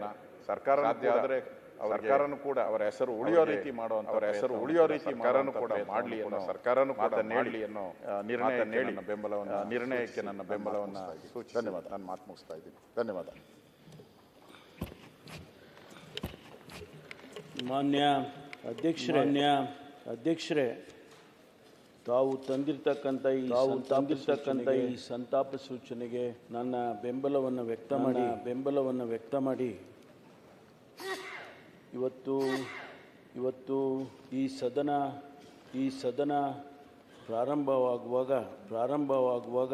ಸರ್ಕಾರ ಸಾಧ್ಯ ಆದರೆ ಸರ್ಕಾರನು ಕೂಡ ಅವರ ಹೆಸರು ಉಳಿಯೋ ರೀತಿ ಮಾಡೋ ಅವರ ಹೆಸರು ಉಳಿಯೋ ರೀತಿ ಸರ್ಕಾರನು ಕೂಡ ಮಾಡಲಿ ಅನ್ನೋ ಸರ್ಕಾರನು ಕೂಡ ನೀಡಲಿ ಅನ್ನೋ ನಿರ್ಣಯ ನನ್ನ ಬೆಂಬಲವನ್ನ ನಿರ್ಣಯಕ್ಕೆ ನನ್ನ ಬೆಂಬಲವನ್ನ ಸೂಚಿಸಿ. ಧನ್ಯವಾದ ನಾನು ಮಾತು ಮುಗಿಸ್ತಾ ಇದ್ದೀನಿ. ಧನ್ಯವಾದ. ಮಾನ್ಯ ಅಧ್ಯಕ್ಷರೇ ಮಾನ್ಯ ಅಧ್ಯಕ್ಷರೇ ತಾವು ತಂದಿರ್ತಕ್ಕಂಥ ಈ ತಾವು ತಂದಿರ್ತಕ್ಕಂಥ ಈ ಸಂತಾಪ ಸೂಚನೆಗೆ ನನ್ನ ಬೆಂಬಲವನ್ನು ವ್ಯಕ್ತ ಮಾಡಿ. ಬೆಂಬಲವನ್ನು ವ್ಯಕ್ತ ಮಾಡಿ. ಇವತ್ತು ಇವತ್ತು ಈ ಸದನ ಈ ಸದನ ಪ್ರಾರಂಭವಾಗುವಾಗ ಪ್ರಾರಂಭವಾಗುವಾಗ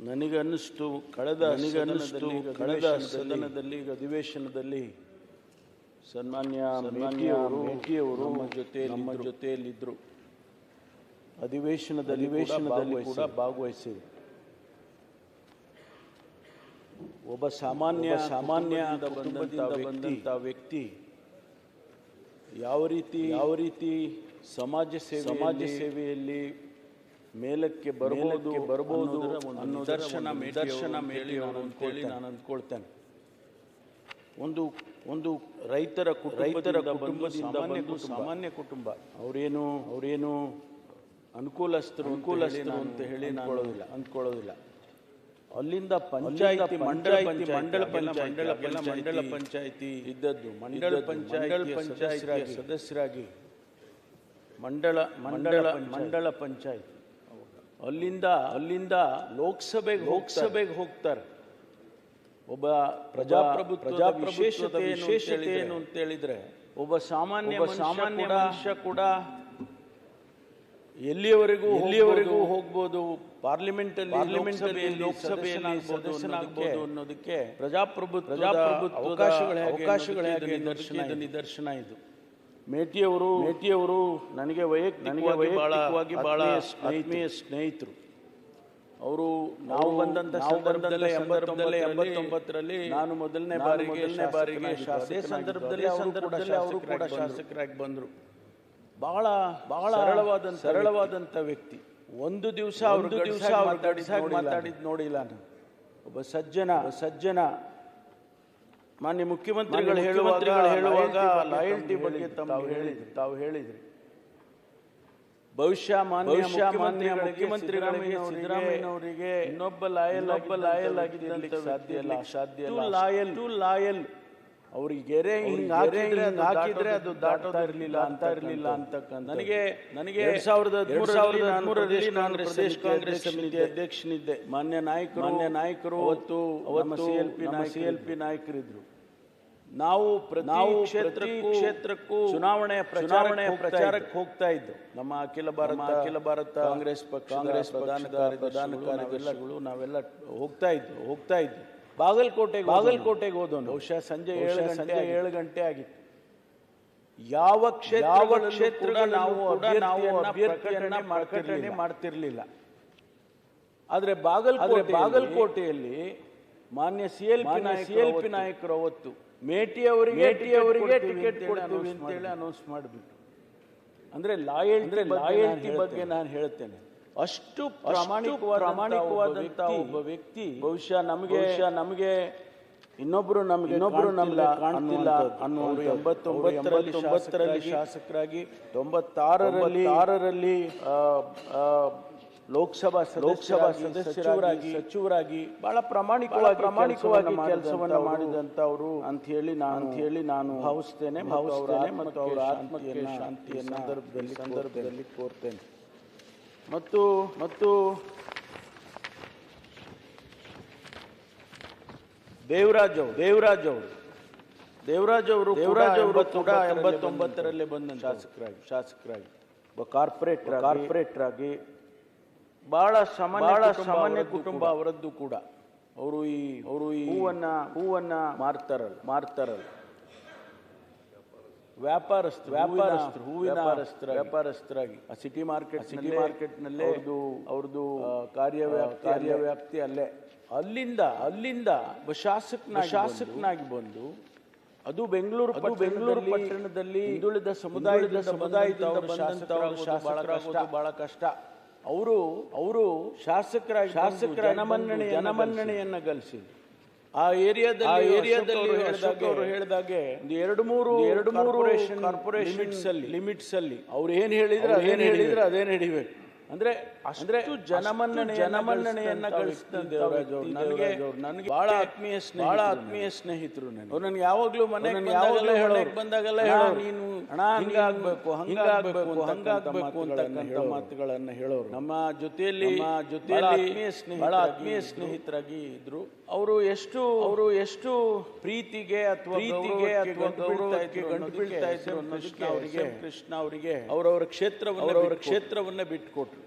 ನನಗನ್ನಿಸ್ತು ಕಳೆದ ನನಗನ್ನಿಸ್ತು ಕಳೆದ ಸದನದಲ್ಲಿ ಅಧಿವೇಶನದಲ್ಲಿ ಸನ್ಮಾನ್ಯ ಮೇಟಿಯವರು ಮೇಟಿಯವರು ನಮ್ಮ ಜೊತೆ ನಮ್ಮ ಜೊತೆಯಲ್ಲಿದ್ದರು ಅಧಿವೇಶನದ ಅಧಿವೇಶನದಲ್ಲಿ ಕೂಡ ಭಾಗವಹಿಸಿದರು. ಒಬ್ಬ ಸಾಮಾನ್ಯ ಸಾಮಾನ್ಯ ಕುಟುಂಬದಿಂದ ಬಂದಂಥ ವ್ಯಕ್ತಿ ಯಾವ ರೀತಿ ಯಾವ ರೀತಿ ಸಮಾಜ ಸೇವೆ ಸಮಾಜ ಸೇವೆಯಲ್ಲಿ ಮೇಲಕ್ಕೆ ಬರಬಹುದು ಬರಬಹುದು ಅನ್ನೋ ದರ್ಶನ ದರ್ಶನ ಮೇಲೆ ಅಂದ್ಕೊಳ್ಳಿ ನಾನು ಅಂದ್ಕೊಳ್ತೇನೆ. ಒಂದು ಒಂದು ರೈತರ ರೈತರ ಕುಟುಂಬದಿಂದ ಬಂದು ಸಾಮಾನ್ಯ ಕುಟುಂಬ. ಅವರೇನು ಅವರೇನು ಅನುಕೂಲಸ್ಥರು ಅನುಕೂಲಸ್ಥರು ಅಂತ ಹೇಳಿ ನಾನು ಅಂದ್ಕೊಳ್ಳೋದಿಲ್ಲ. ಅಲ್ಲಿಂದ ಪಂಚಾಯತಿ ಮಂಡಳ ಮಂಡಳ ಮಂಡಳ ಮಂಡಳ ಪಂಚಾಯತಿ ಇದ್ದದ್ದು ಮಂಡಳ ಪಂಚಾಯತಿ ಪಂಚಾಯತ್ ಸದಸ್ಯರಾಗಿ ಮಂಡಳ ಮಂಡಳ ಮಂಡಳ ಪಂಚಾಯತ್. ಅಲ್ಲಿಂದ ಅಲ್ಲಿಂದ ಲೋಕಸಭೆಗೆ ಲೋಕಸಭೆಗೆ ಹೋಗ್ತಾರೆ. ಒಬ್ಬ ಪ್ರಜಾಪ್ರಭುತ್ವ ಪ್ರಜಾಪ್ರಭುತ್ವದ ವಿಶೇಷತೆ ಏನು ಅಂತ ಹೇಳಿದ್ರೆ ಒಬ್ಬ ಸಾಮಾನ್ಯ ಸಾಮಾನ್ಯ ಮನುಷ್ಯ ಕೂಡ ಎಲ್ಲಿಯವರೆಗೂ ಎಲ್ಲಿಯವರೆಗೂ ಹೋಗ್ಬೋದು? ಪಾರ್ಲಿಮೆಂಟ್ ಅಲ್ಲಿ ಪಾರ್ಲಿಮೆಂಟ್ ಅಲ್ಲಿ ಲೋಕಸಭೆಯಲ್ಲಿ ಸದಸ್ಯನಾಗಬಹುದು ಅನ್ನೋದಕ್ಕೆ ಪ್ರಜಾಪ್ರಭುತ್ವ ಪ್ರಜಾಪ್ರಭುತ್ವ ಅವಕಾಶಗಳ ನಿದರ್ಶನ ನಿದರ್ಶನ ಇದು. ಮೇಟಿಯವರು ಮೇಟಿಯವರು ನನಗೆ ನನಗೆ ವೈಯಕ್ತಿಕವಾಗಿ ಬಹಳ ಆತ್ಮೀಯ ಸ್ನೇಹಿತರು. ಅವರು ನಾವು ಬಂದಂತ ಸಂದರ್ಭದಲ್ಲಿ ಎಂಬತ್ತೊಂಬತ್ತರಲ್ಲಿ ಎಂಬತ್ತೊಂಬತ್ತರಲ್ಲಿ ನಾನು ಮೊದಲನೇ ಬಾರಿಗೆ ಮೊದಲನೇ ಬಾರಿಗೆ ಶಾಸಕ ಸಂದರ್ಭದಲ್ಲಿ ಅವರು ಕೂಡ ಶಾಸಕರಾಗಿ ಬಂದರು. ಬಹಳ ಬಹಳ ಸರಳವಾದ ಸರಳವಾದಂಥ ವ್ಯಕ್ತಿ. ಒಂದು ದಿವಸ ಒಂದು ದಿವಸ ಮಾತಾಡಿದಾಗ ಮಾತಾಡಿದ್ ನೋಡಿಲ್ಲ ನಾನು. ಒಬ್ಬ ಸಜ್ಜನ. ಸಜ್ಜನ. ಮಾನ್ಯ ಮುಖ್ಯಮಂತ್ರಿಗಳು ಹೇಳುವಾಗ ಹೇಳುವಾಗ ಲಾಯಲ್ಟಿ ಬಗ್ಗೆ ತಾವು ಹೇಳಿದ್ರು. ತಾವು ಹೇಳಿದ್ರಿ. ಬಹುಶಃ ಮಾನ್ಯ ಮಾನ್ಯ ಮುಖ್ಯಮಂತ್ರಿಗಳಿಗೆ ಸಿದ್ದರಾಮಯ್ಯನವರಿಗೆ ಇನ್ನೊಬ್ಬ ಲಾಯಲ್ ಒಬ್ಬ ಲಾಯಲ್ ಆಗಿದ್ದಕ್ಕೆ ಸಾಧ್ಯ ಇಲ್ಲ ಸಾಧ್ಯ ಇಲ್ಲ. ಲಾಯಲ್ ಟು ಲಾಯಲ್ ಅವ್ರಿಗೆ ಗೆರೆ ಹಿಂಗೆ ಹಾಕಿದ್ರೆ ಅದು ದಾಟೋದ ಇರಲಿಲ್ಲ ಅಂತ ಇರಲಿಲ್ಲ ಅಂತಕ್ಕಂಥ ನನಗೆ ನನಗೆ ಎರಡ್ ಸಾವಿರದ ಎರಡ್ ಸಾವಿರದ ನಾನು ಪ್ರದೇಶ ಕಾಂಗ್ರೆಸ್ ಸಮಿತಿ ಅಧ್ಯಕ್ಷನಿದ್ದೆ. ಮಾನ್ಯ ನಾಯಕರು ಮಾನ್ಯ ನಾಯಕರು ಅವತ್ತು ಅವತ್ತು C L P C L P ನಾಯಕರಿದ್ರು. ನಾವು ನಾವು ಕ್ಷೇತ್ರ ಕ್ಷೇತ್ರಕ್ಕೂ ಚುನಾವಣೆ ಚುನಾವಣೆ ಪ್ರಚಾರಕ್ಕೆ ಹೋಗ್ತಾ ಇದ್ದು ನಮ್ಮ ಅಖಿಲ ಭಾರತ ಅಖಿಲ ಭಾರತ ಕಾಂಗ್ರೆಸ್ ಪಕ್ಷ ಕಾಂಗ್ರೆಸ್ ಪ್ರಧಾನ ಪ್ರಧಾನ ಕಾರ್ಯದರ್ಶಿಗಳು ನಾವೆಲ್ಲ ಹೋಗ್ತಾ ಇದ್ದು ಹೋಗ್ತಾ ಇದ್ದು ಬಾಗಲಕೋಟೆಗೆ ಬಾಗಲಕೋಟೆಗೆ ಹೋದ ಬಹುಶಃ ಸಂಜೆ ಏಳು ಸಂಜೆ ಏಳು ಗಂಟೆ ಆಗಿತ್ತು ಯಾವ ಕ್ಷೇತ್ರ ಯಾವ ಕ್ಷೇತ್ರ ನಾವು ನಾವು ಅಭ್ಯರ್ಥಿಯನ್ನ ಪ್ರಕಟಣೆ ಮಾಡ್ತಿರ್ಲಿಲ್ಲ. ಆದ್ರೆ ಬಾಗಲಕೋಟೆ ಬಾಗಲಕೋಟೆಯಲ್ಲಿ ಮಾನ್ಯ C L P C L P ನಾಯಕರು ಅವತ್ತು ಮೇಟಿ ಅವರಿಗೆ ಮೇಟಿ ಅವರಿಗೆ ಟಿಕೆಟ್ ಕೊಡ್ತೀವಿ ಅಂತೇಳಿ ಅನೌನ್ಸ್ ಮಾಡಿಬಿಟ್ಟು ಅಂದ್ರೆ ಲಾಯಲ್ಟಿ ಬಗ್ಗೆ ನಾನು ಹೇಳ್ತೇನೆ. ಅಷ್ಟು ಪ್ರಾಮಾಣಿಕವಾದ ಪ್ರಾಮಾಣಿಕವಾದಂತ ಒಬ್ಬ ವ್ಯಕ್ತಿ ಬಹುಶಃ ನಮಗೆ ನಮಗೆ ಇನ್ನೊಬ್ರು ನಮ್ಗೆ ಇನ್ನೊಬ್ರು ನಮ್ಗೆ ಕಾಣ್ತಿಲ್ಲ ಅನ್ನೋರು ಎಂಬತ್ತೊಂಬತ್ತರಲ್ಲಿ ಒಂಬತ್ತರಲ್ಲಿ ಶಾಸಕರಾಗಿ ತೊಂಬತ್ತಾರರಲ್ಲಿ ಆರರಲ್ಲಿ ಲೋಕಸಭಾ ಲೋಕಸಭಾ ಸದಸ್ಯರಾಗಿ ಸಚಿವರಾಗಿ ಬಹಳ ಪ್ರಾಮಾಣಿಕವಾಗಿ ಪ್ರಾಮಾಣಿಕವಾಗಿ ಕೆಲಸವನ್ನ ಮಾಡಿದಂತವರು ಅಂತ ಹೇಳಿ ನಾನು ಅಂತ ಹೇಳಿ ನಾನು ಭಾವಿಸ್ತೇನೆ ಭಾವಿಸ್ತೇನೆ ಮತ್ತು ಅವರ ಆತ್ಮಕ್ಕೆ ಶಾಂತಿಯ ಸಂದರ್ಭದಲ್ಲಿ ಸಂದರ್ಭದಲ್ಲಿ ಕೋರ್ತೇನೆ. ಮತ್ತು ಮತ್ತು. ದೇವರಾಜ್ ಅವರು ದೇವರಾಜ್ ಅವರು ದೇವರಾಜ್ ಅವರು ದೇವರಾಜ್ ಅವರು ಕೂಡ ಎಂಬತ್ತೊಂಬತ್ತರಲ್ಲೇ ಬಂದ ಶಾಸಕರಾಗಿ ಶಾಸಕರಾಗಿ. ಒಬ್ಬ ಕಾರ್ಪೊರೇಟ್ ಕಾರ್ಪೊರೇಟರ್ ಆಗಿ ಬಹಳ ಸಾಮಾನ್ಯ ಬಹಳ ಸಾಮಾನ್ಯ ಕುಟುಂಬ ಅವರದ್ದು ಕೂಡ. ಅವರು ಈ ಅವರು ಈ ಹೂವನ್ನ ಹೂವನ್ನ ಮಾರ್ತಾರಲ್ಲ ಮಾರ್ತಾರಲ್ಲ. ವ್ಯಾಪಾರಸ್ಥರು ವ್ಯಾಪಾರಸ್ಥ ಹೂವಿನ ವ್ಯಾಪಾರಸ್ಥರ ವ್ಯಾಪಾರಸ್ಥರಾಗಿ. ಆ ಸಿಟಿ ಮಾರ್ಕೆಟ್ ಸಿಟಿ ಮಾರ್ಕೆಟ್ನಲ್ಲಿ ಅವ್ರದ್ದು ಅವ್ರದ್ದು ಕಾರ್ಯವ್ಯಾಪ್ತಿ ಕಾರ್ಯವ್ಯಾಪ್ತಿ ಅಲ್ಲೇ. ಅಲ್ಲಿಂದ ಅಲ್ಲಿಂದ ಶಾಸಕನ ಶಾಸಕನಾಗಿ ಬಂದು ಅದು ಬೆಂಗಳೂರು ಅದು ಬೆಂಗಳೂರು ಪಟ್ಟಣದಲ್ಲಿ ಹಿಂದುಳಿದ ಸಮುದಾಯದ ಸಮುದಾಯದಿಂದ ಬಂದಂತ ಶಾಸಕರಾಗೋದು ಬಹಳ ಕಷ್ಟ. ಅವರು ಅವರು ಶಾಸಕರ ಶಾಸಕರ ಜನಮನ್ನಣೆ ಜನಮನ್ನಣೆಯನ್ನ ಗಳಿಸಿದ್ರು ಆ ಏರಿಯಾದಲ್ಲಿ ಏರಿಯಾದಲ್ಲಿ ಅವರು ಹೇಳಿದಾಗೆ ಒಂದು ಎರಡು ಮೂರು ಎರಡು ಮೂರು ಕಾರ್ಪೊರೇಷನ್ ಅಲ್ಲಿ ಲಿಮಿಟ್ಸ್ ಅಲ್ಲಿ ಅವ್ರು ಏನ್ ಹೇಳಿದ್ರೆ ಅದೇನ್ ಹೇಳಿದ್ರೆ ಅದೇ ನಡಿಬೇಕು ಅಂದ್ರೆ ಅಂದ್ರೆ ಜನಮನ್ನಣೆ ಜನಮನ್ನಣೆಯನ್ನ ನನಗೆ ನನಗೆ ಬಹಳ ಆತ್ಮೀಯ ಸ್ನೇಹ ಬಹಳ ಆತ್ಮೀಯ ಸ್ನೇಹಿತರು ನನಗೆ. ಅವ್ರು ನನಗೆ ಯಾವಾಗ್ಲೂ ಮನೆ ಯಾವಾಗಲೂ ಹೇಳೋಕ್ ಬಂದಾಗೆಲ್ಲ ಹೇಳೋ ನೀನು ಹಣ ಹಂಗಾಗ್ಬೇಕು ಹಂಗಾಗ್ಬೇಕು ಹಂಗಾಗ್ಬೇಕು ಅಂತಕ್ಕಂಥ ಮಾತುಗಳನ್ನ ಹೇಳೋರು. ನಮ್ಮ ಜೊತೆಯಲ್ಲಿ ಜೊತೆಯಲ್ಲಿ ಬಹಳ ಆತ್ಮೀಯ ಸ್ನೇಹಿತರಾಗಿ ಇದ್ರು. ಅವರು ಎಷ್ಟು ಅವರು ಎಷ್ಟು ಪ್ರೀತಿಗೆ ಅಥವಾ ಪ್ರೀತಿಗೆ ಅಥವಾ ಗೌರವಕ್ಕೆ ಗಂಟು ಬೀಳ್ತಾ ಇದ್ರು ಅನ್ನೋದಕ್ಕೆ ಅವರಿಗೆ ಕೃಷ್ಣ ಅವರಿಗೆ ಅವರವರ ಕ್ಷೇತ್ರವನ್ನು ಅವರವರ ಕ್ಷೇತ್ರವನ್ನ ಬಿಟ್ಟುಕೊಟ್ರು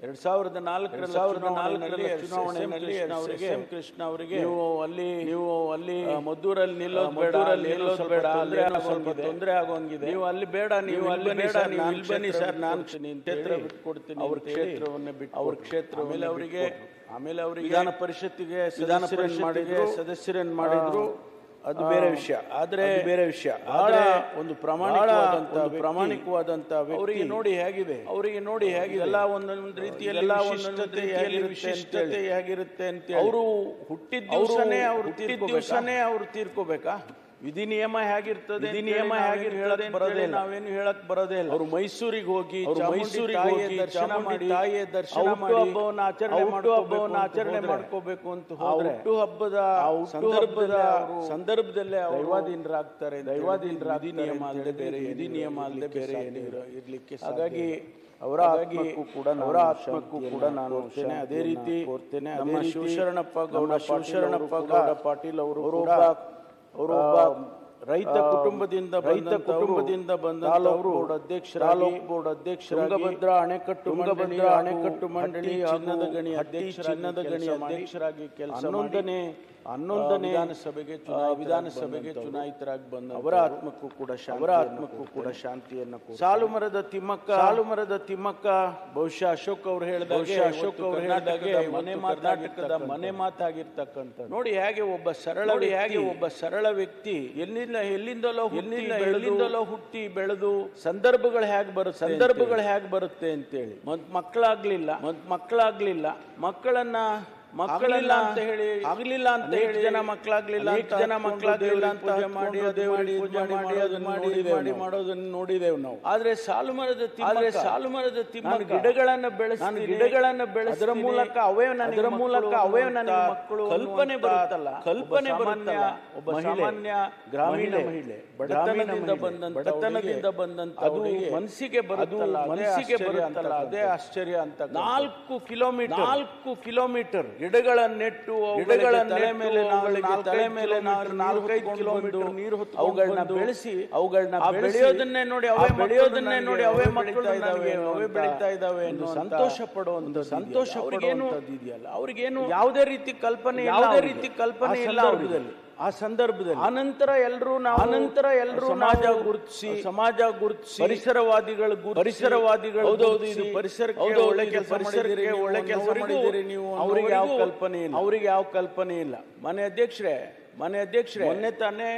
ಎರಡ್ ಸಾವಿರದ ನಾಲ್ಕರ ಸಾವಿರದ ನಾಲ್ಕರಲ್ಲಿ ಚುನಾವಣೆಯಲ್ಲಿ ಅವರಿಗೆ ಕೃಷ್ಣ ಅವರಿಗೆ ನೀವು ಅಲ್ಲಿ ನೀವು ಅಲ್ಲಿ ಮದ್ದೂರಲ್ಲಿ ನಿಲ್ಲೋದು ಬೇಡ ಅಲ್ಲಿ ನಿಲ್ಲೋದು ಬೇಡ ಅಂದ್ರೆ ಸ್ವಲ್ಪ ತೊಂದರೆ ಆಗೋಂಗಿದೆ. ನೀವು ಅಲ್ಲಿ ಬೇಡ ನೀವು ಅಲ್ಲಿ ಬೇಡ ನೀವು ಇಲ್ಲಿ ಬನ್ನಿ ಸರ್ ನಾನು ಕ್ಷೇತ್ರ ಬಿಟ್ಕೊಡ್ತೀನಿ ಅವ್ರ ಕ್ಷೇತ್ರವನ್ನ ಬಿಟ್ಟು ಅವ್ರ ಕ್ಷೇತ್ರ ಮೇಲೆ ಅವರಿಗೆ ಆಮೇಲೆ ಅವರು ವಿಧಾನ ಪರಿಷತ್ತಿಗೆ ವಿಧಾನ ಪರಿಷತ್ ಮಾಡಿದ್ರು ಸದಸ್ಯರನ್ನು ಮಾಡಿದ್ರು. ಅದು ಬೇರೆ ವಿಷಯ. ಆದ್ರೆ ಬೇರೆ ವಿಷಯ. ಆದ್ರೆ ಒಂದು ಪ್ರಾಮಾಣಿಕವಾದಂತ ಪ್ರಾಮಾಣಿಕವಾದಂತ ಅವರಿಗೆ ನೋಡಿ ಹೇಗಿದೆ. ಅವರಿಗೆ ನೋಡಿ ಹೇಗಿದೆ. ಎಲ್ಲ ಒಂದೊಂದು ರೀತಿಯಲ್ಲಿ ಎಲ್ಲ ಒಂದೊಂದು ವಿಶಿಷ್ಟತೆ ಹೇಗಿರುತ್ತೆ ಅಂತ ಅವರು ಹುಟ್ಟಿದ ದಿವಸನೇ ಅವ್ರು ಹುಟ್ಟಿದ ದಿವಸನೇ ಅವ್ರು ತೀರ್ಕೋಬೇಕಾ? ವಿಧಿ ನಿಯಮ ಹೇಗಿರ್ತದೆ ವಿಧಿ ನಿಯಮ ಹೇಗಿರ್ತದೆ ಹೇಳಕ್ ಬರೋದೇ ನಾವೇನು ಹೇಳಕ್ ಬರೋದೇ ಇಲ್ಲ ಅವರು ಮೈಸೂರಿಗೆ ಹೋಗಿ ಮೈಸೂರಿಗೆ ಹೋಗಿ ದರ್ಶನ ಮಾಡಿ ತಾಯಿಯ ದರ್ಶನ ಮಾಡಿ ಹಬ್ಬವನ್ನ ಆಚರಣೆ ಹುಟ್ಟು ಹಬ್ಬವನ್ನ ಆಚರಣೆ ಮಾಡ್ಕೋಬೇಕು ಅಂತ ಹೋದ್ರೆ ಹುಟ್ಟು ಹಬ್ಬದ ಸಂದರ್ಭದ ಸಂದರ್ಭದಲ್ಲೇ ದೈವಾಧೀನರಾಗ್ತಾರೆ ವಿಧಿ ನಿಯಮ ಅಲ್ಲದೆ ಬೇರೆ ವಿಧಿ ನಿಯಮ ಅಲ್ಲದೆ ಬೇರೆ ಇರ್ಲಿಕ್ಕೆ ಹಾಗಾಗಿ ಅವರ ಆತ್ಮಕ್ಕೂ ಕೂಡ ಅವರ ಆತ್ಮಕ್ಕೂ ಕೂಡ ನಾನು ಅದೇ ರೀತಿ ಕೋರ್ತೇನೆ. ನಮ್ಮ ಶಿವಶರಣಪ್ಪ ಗೌಡ ಶಿವಶರಣಪ್ಪ ಗೌಡ ಪಾಟೀಲ್ ಅವರು ಕೂಡ ಅವರು ಒಬ್ಬ ರೈತ ಕುಟುಂಬದಿಂದ ರೈತ ಕುಟುಂಬದಿಂದ ಬಂದ ತಾಲೂಕು ಬೋರ್ಡ್ ಅಧ್ಯಕ್ಷ ತಾಲೂಕು ಬೋರ್ಡ್ ಅಧ್ಯಕ್ಷ ತುಂಗಭದ್ರಾ ಅಣೆಕಟ್ಟು ತುಂಗಭದ್ರಾ ಅಣೆಕಟ್ಟು ಮಂಡಳಿ ಚಿನ್ನದ ಗಣಿ ಅಧ್ಯಕ್ಷ ಚಿನ್ನದ ಗಣಿ ಅಧ್ಯಕ್ಷರಾಗಿ ಕೆಲಸ ಹನ್ನೊಂದನೇ ಹನ್ನೊಂದನೇ ವಿಧಾನಸಭೆಗೆ ವಿಧಾನಸಭೆಗೆ ಚುನಾಯಿತರಾಗಿ ಬಂದ ಅವರ ಆತ್ಮಕ್ಕೂ ಕೂಡ ಅವರ ಆತ್ಮಕ್ಕೂ ಕೂಡ ಶಾಂತಿಯನ್ನು ಸಾಲು ಮರದ ತಿಮ್ಮಕ್ಕ ಸಾಲು ಮರದ ತಿಮ್ಮಕ್ಕ ಬಹುಶಃ ಅಶೋಕ್ ಅವರು ಹೇಳಿದಾಗ ಅಶೋಕ್ ಅವರು ಹೇಳಿದಾಗೆ ಮನೆ ಕರ್ನಾಟಕದ ಮನೆ ಮಾತಾಗಿರ್ತಕ್ಕಂಥ ನೋಡಿ ಹೇಗೆ ಒಬ್ಬ ಸರಳ ಹೇಗೆ ಒಬ್ಬ ಸರಳ ವ್ಯಕ್ತಿ ಎಲ್ಲಿಂದ ಎಲ್ಲಿಂದಲೋ ಎಲ್ಲಿಂದ ಎಲ್ಲಿಂದಲೋ ಹುಟ್ಟಿ ಬೆಳೆದು ಸಂದರ್ಭಗಳು ಹೇಗೆ ಬರುತ್ತೆ ಸಂದರ್ಭಗಳು ಹೇಗೆ ಬರುತ್ತೆ ಅಂತೇಳಿ. ಮಕ್ಕಳಾಗ್ಲಿಲ್ಲ ಮಕ್ಕಳಾಗ್ಲಿಲ್ಲ. ಮಕ್ಕಳನ್ನ ಮಕ್ಕಳಿಲ್ಲ ಅಂತ ಹೇಳಿ ಆಗ್ಲಿಲ್ಲ ಅಂತ ಹೇಳಿ ಜನ ಮಕ್ಕಳಾಗ್ಲಿಲ್ಲ ಜನ ಮಕ್ಕಳಾಗ್ಲಿಲ್ಲ ಅಂತ ಮಾಡಿ ಪೂಜೆ ಮಾಡಿ ಅದನ್ನ ಮಾಡಿ ಮಾಡಿ ಮಾಡೋದನ್ನ ನೋಡಿದೆವು ನಾವು. ಆದ್ರೆ ಸಾಲು ಮರದ ಆದ್ರೆ ಸಾಲು ಮರದ ತಿಮ್ಮ ಗಿಡಗಳನ್ನ ಬೆಳೆಸಿ ನಾನು ಗಿಡಗಳನ್ನ ಬೆಳೆಸಿ ಅದರ ಮೂಲಕ ಅವೇ ಅದರ ಮೂಲಕ ಅವೇ ನನ್ನ ಮಕ್ಕಳು ಕಲ್ಪನೆ ಬರುತ್ತಲ್ಲ ಕಲ್ಪನೆ ಬರುತ್ತಲ್ಲ ಒಬ್ಬ ಸಾಮಾನ್ಯ ಗ್ರಾಮೀಣ ಮಹಿಳೆ ಬಡತನದಿಂದ ಬಂದಂತ ಬಡತನದಿಂದ ಬಂದಂತ ಅದು ಮನಸ್ಸಿಗೆ ಬರುತ್ತಲ್ಲ ಮನಸ್ಸಿಗೆ ಬರುತ್ತಲ್ಲ ಅದೇ ಆಶ್ಚರ್ಯ ಅಂತ ನಾಲ್ಕು ಕಿಲೋಮೀಟರ್ ನಾಲ್ಕು ಕಿಲೋಮೀಟರ್. ಗಿಡಗಳನ್ನ ನೆಟ್ಟು ಗಿಡಗಳ ತಲೆ ಮೇಲೆ ತಲೆ ಮೇಲೆ ನಾವು ನಾಲ್ಕೈದು ಕಿಲೋಮೀಟರ್ ನೀರು ಹೊತ್ತು ಅವುಗಳನ್ನ ಬೆಳೆಸಿ ಅವುಗಳನ್ನ ಬೆಳೆಯೋದನ್ನೇ ನೋಡಿ ಅವೇ ಬೆಳೆಯೋದನ್ನೇ ನೋಡಿ ಅವೇ ಮಕ್ಕಳು ಇದಾವೆ ಅವೇ ಬೆಳೀತಾ ಇದಾವೆ ಅನ್ನೋ ಸಂತೋಷ ಒಂದು ಸಂತೋಷ ಅವ್ರಿಗೇನು ಇದೆಯಲ್ಲ. ಅವ್ರಿಗೇನು ಯಾವುದೇ ರೀತಿ ಕಲ್ಪನೆ ಯಾವುದೇ ರೀತಿ ಕಲ್ಪನೆ ಇಲ್ಲ ಅವ್ರಿಗೆ ಆ ಸಂದರ್ಭದಲ್ಲಿ ಆನಂತರ ಎಲ್ಲರೂ ನಾವು ಅನಂತರ ಎಲ್ಲರೂ ಸಮಾಜ ಗುರುತಿಸಿ ಸಮಾಜ ಗುರುತಿಸಿ ಪರಿಸರವಾದಿಗಳು ಪರಿಸರವಾದಿಗಳು ಹೌದೌದು ಇದು ಪರಿಸರಕ್ಕೆ ಒಳ್ಳೆ ಕೆಲಸ ಪರಿಸರಕ್ಕೆ ಒಳ್ಳೆ ಕೆಲಸ ಮಾಡಿದ್ದೀರಿ ನೀವು ಅವರಿಗೆ ಯಾವ ಕಲ್ಪನೆ ಇಲ್ಲ. ಅವರಿಗೆ ಯಾವ ಕಲ್ಪನೆ ಇಲ್ಲ. ಮನೆ ಅಧ್ಯಕ್ಷರೇ ಮನೆ ಅಧ್ಯಕ್ಷರೇ ಮೊನ್ನೆ ತಾನೇ